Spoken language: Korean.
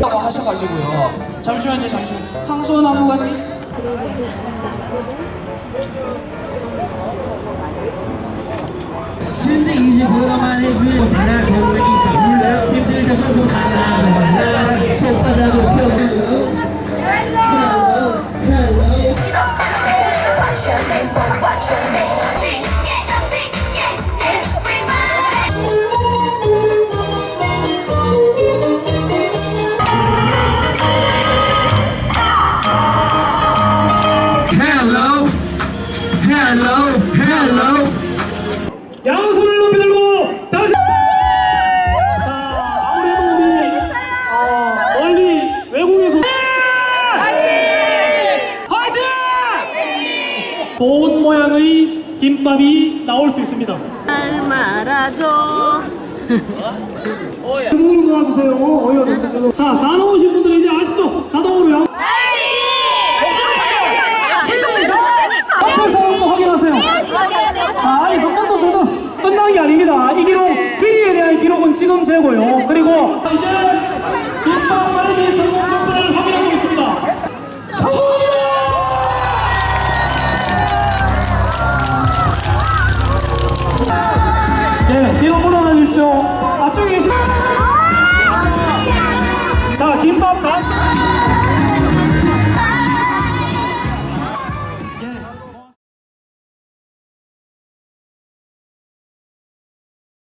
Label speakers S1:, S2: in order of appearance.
S1: 라고 하셔가지고요. 잠시만요, 잠시만. 황소원 안무관님.
S2: 근데 이제 그거만 해주면 사랑 고우니까 몰라 힘들어서 못 살아 손바닥을 펴고
S3: your name?
S4: 좋은 모양의 김밥이 나올 수 있습니다
S5: 날 말아줘.
S4: 그분을 모아주세요 어이가 됐어요 자 다 나오신 분들은 이제 아시죠? 자동으로요 앞에서 한번 확인하세요 자, 아니 한 번도 저는 끝난 게 아닙니다. 이 기록, 퀴리에 대한 기록은 지금 재고요. 그리고 이제 네, 뒤로 물러나 주십시오. 앞쪽에 계신 자, 김밥 다 쓰-